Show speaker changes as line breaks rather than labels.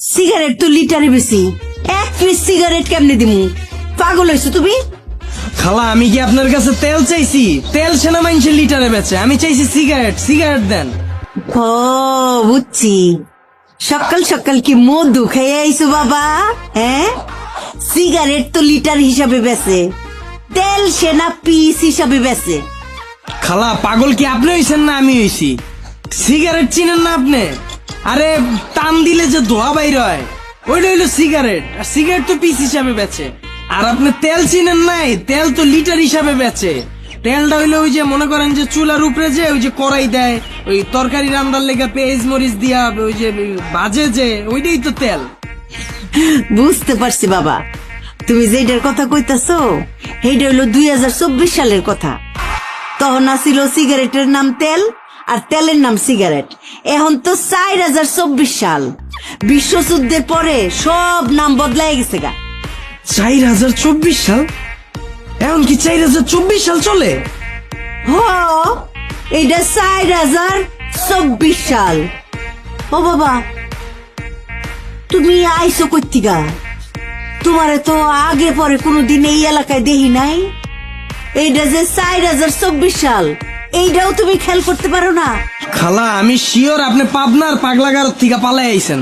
Cigarette তো লিটারে বেশি। এক পিস সিগারেট কেমনে দিমু? পাগল হয়েছো তুমি?
খালা আমি কি আপনার কাছে তেল চাইছি? তেল সেনা মানুষের লিটারে বেচে। আমি চাইছি সিগারেট সিগারেট দেন।
ও বুঝছি। সকাল সকাল কি মধু খেয়ে আইছো বাবা? হ্যাঁ? সিগারেট তো লিটার হিসাবে বেচে। তেল সেনা পিস হিসাবে বেচে।
খালা পাগল কি আপনি হইছেন না আমি হইছি? সিগারেট চিনেন না আপনি? আরে, টান দিলে যে ধোয়া বাইর হয়। ওইটা হইল সিগারেট। আর সিগারেট তো পিস হিসাবে বেচে। আর আপনি তেল চিনেন নাই, তেল তো লিটার হিসাবে বেচে। তেলটা হইল ওই যে মনে করেন যে চুলার উপরে যে ওই যে কড়াই দেয়, ওই তরকারি রান্নার লেগে পেঁয়াজ মরিচ দিয়া, ওই যে বাজে যে, ওইটাই তো তেল।
বুঝতে পারছি বাবা। তুমি যেটার কথা কইতাছো, সেইটা হইল দুই হাজার চব্বিশ সালের কথা। তখন আসিল সিগারেটের নাম তেল আর তেলের নাম সিগারেট। এখন তো চার হাজার চব্বিশ সাল। বিশ্বযুদ্ধের পরে সব নাম বদলাই গেছে গা।
চার হাজার চব্বিশ সাল? এখন কি চার হাজার চব্বিশ সাল চলে?
হ এইটা চার হাজার চব্বিশ সাল। ও বাবা তুমি আইসো কর্তিকা তোমারে তো আগে পরে কোনোদিন এই এলাকায় দেখি নাই। এইটা যে চার হাজার চব্বিশ সাল। এইটাও তুমি খেয়াল করতে পারো না।
খালা, আমি শিওর আপনি পাবনার পাগলাগার থেকে পালাই আইছেন।